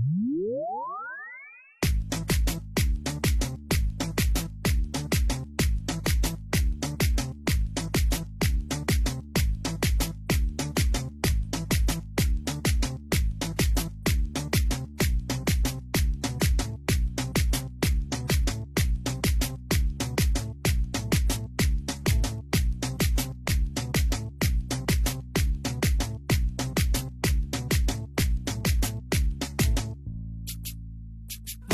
Mm-hmm.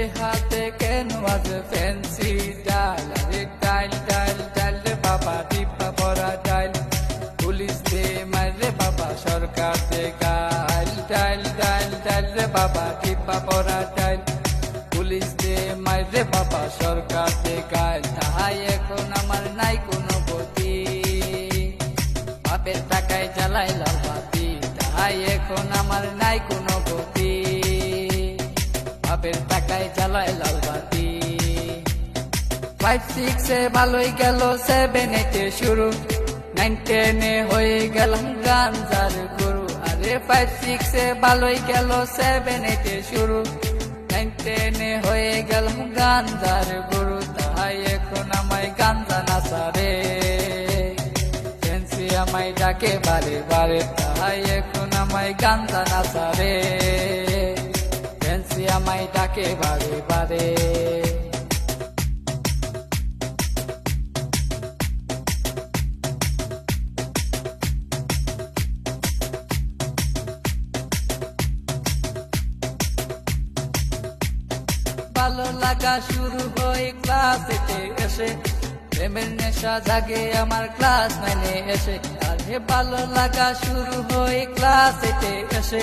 সে হাতে কেন আছে ফ্যান্সি ডাল? ডাল ডাল ডাল বাবা টিপা পরা ডাল। পুলিশ দে মারে বাবা, সরকার দে গাল। ডাল ডাল ডাল বাবা টিপা পরা ডাল। পুলিশ দে মারে বাবা, সরকার দে গাল। তাহাই এখন আমার নাই কোনো গতি। বাপের টাকায় জ্বালাই লাল বাতি। তাহাই এখন আমার নাই কোনো গতি। বাপের টাকায় জ্বালায় লাল বাতি। ফাইভ সিক্সে ভালোই গেল সেভেন এইটে শুরু। নাইন টেনে হয়ে গেলাম গাঞ্জার গুরু। আরে ফাইভ সিক্সে ভালোই গেল সেভেন এইটে শুরু। নাইন টেনে হয়ে গেলাম গাঞ্জার গুরু। তাই এখন আমায় গাঞ্জা নাচারে ফেন্সি আমায় ডাকে বারে বারে তাই এখন আমায় গাঞ্জা নাচারে ফেন্সি আমায় বারে বারে ভালো লাগা শুরু হয় ক্লাস এতে এসে। প্রেমের নেশা জাগে আমার ক্লাস নাইনে এসে। আরে ভালো লাগা শুরু হয় ক্লাস এতে এসে।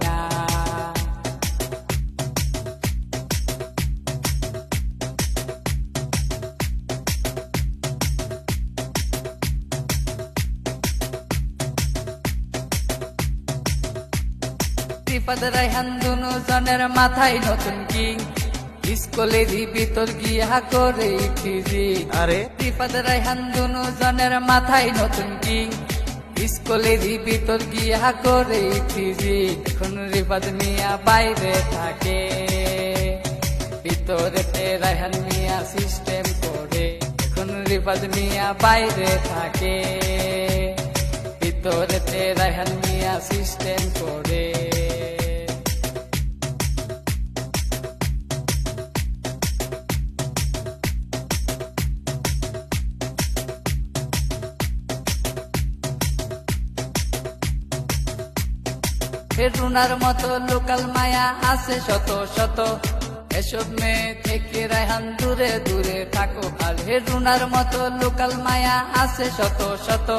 না ত্রিপাদ রায়হান দুনু জনের মাথায় নতুন কিং। স্কুলেরই ভিতর গিয়া করে ফিজিক আরে? ত্রিপাদ রায়হান দুনু জনের মাথায় নতুন কিং। স্কুলেরই ভিতর গিয়া করে ফিজিক এখন রিপাদ মিয়া বাইরে থাকে। ভিতরে রায়হান মিয়া সিস্টেম করে। এখন রিপাদ মিয়া বাইরে থাকে। ভিতরে রায়হান মিয়া সিস্টেম করে। রুনার মতো লোকাল মায়া আছে শত শত। এসব মেয়ে থেকে রায়হান দূরে দূরে থাকো আর হে রুনার মতো লোকাল মায়া আছে শত শত।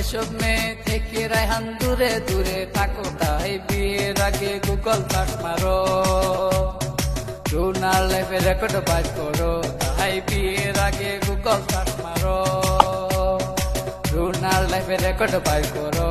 এসব মেয়ে থেকে রায়হান দূরে দূরে থাকো তাই বিয়ের আগে গুগল সার্চ মারো। রুনার লাইফে রেকর্ড বাইর করো, তাই বিয়ের আগে গুগল সার্চ মারো। রুনার লাইফে রেকর্ড বাইর করো।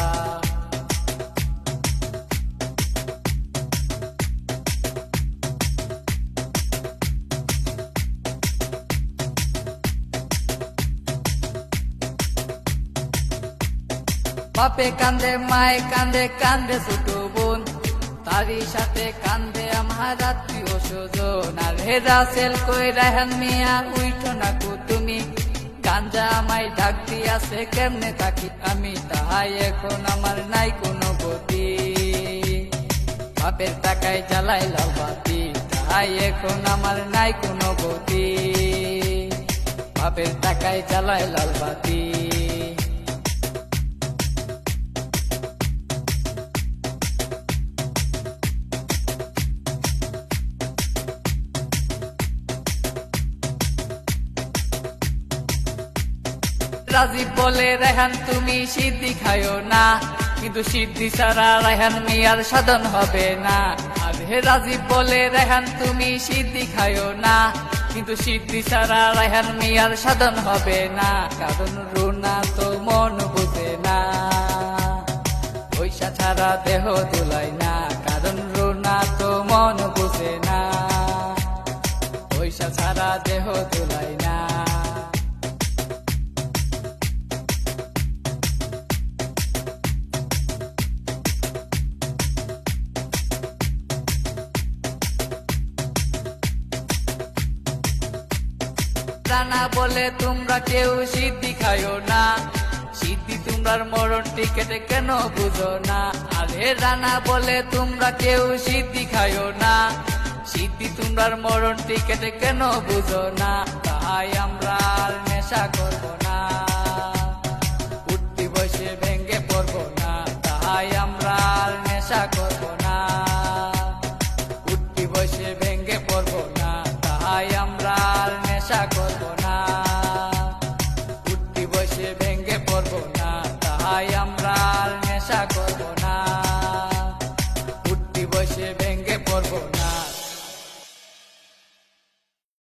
বাপে কান্দে, মায়ে কান্দে কান্দে ছোট বোন। তারই সাথে কান্দে আমার আত্মীয় স্বজন। আর হেরা সেল কই রাহান মিয়া, উইঠো না কো তুমি। গাঞ্জা আমায় ডাক দিয়াছে, কেমনে থাকি আমি? তাহাই এখন আমার নাই কোনো গতি। বাপের টাকায় জ্বালাই লাল বাতি, তাহাই এখন আমার নাই কোনো গতি। বাপের টাকায় জ্বালাই লাল রাজীব বলে, রেহান, তুমি সিদ্ধি খায়ো না। কিন্তু সিদ্ধি ছাড়া রেহান মিয়ার সাধন হবে না। আর হে রাজীব বলে, রেহান, তুমি সিদ্ধি খায়ো না। কিন্তু সিদ্ধি ছাড়া রেহান মিয়ার সাধন হবে না। কারণ রুনা তো মন বুঝে না। পয়সা ছাড়া দেহ দুলাই না। কারণ রুনা তো মন বুঝে না। পয়সা ছাড়া দেহ দুলাই না। রানা বলে তোমরা কেউ সিদ্ধি খায়ো না। সিদ্ধি তোমরার মরণ টিকেটে কেন বুঝো না? আরে রানা বলে তোমরা কেউ সিদ্ধি খায়ো না। সিদ্ধি তোমরার মরণ টিকেটে কেন বুঝো না? তাই আমরা নেশা করব না। আশা করব না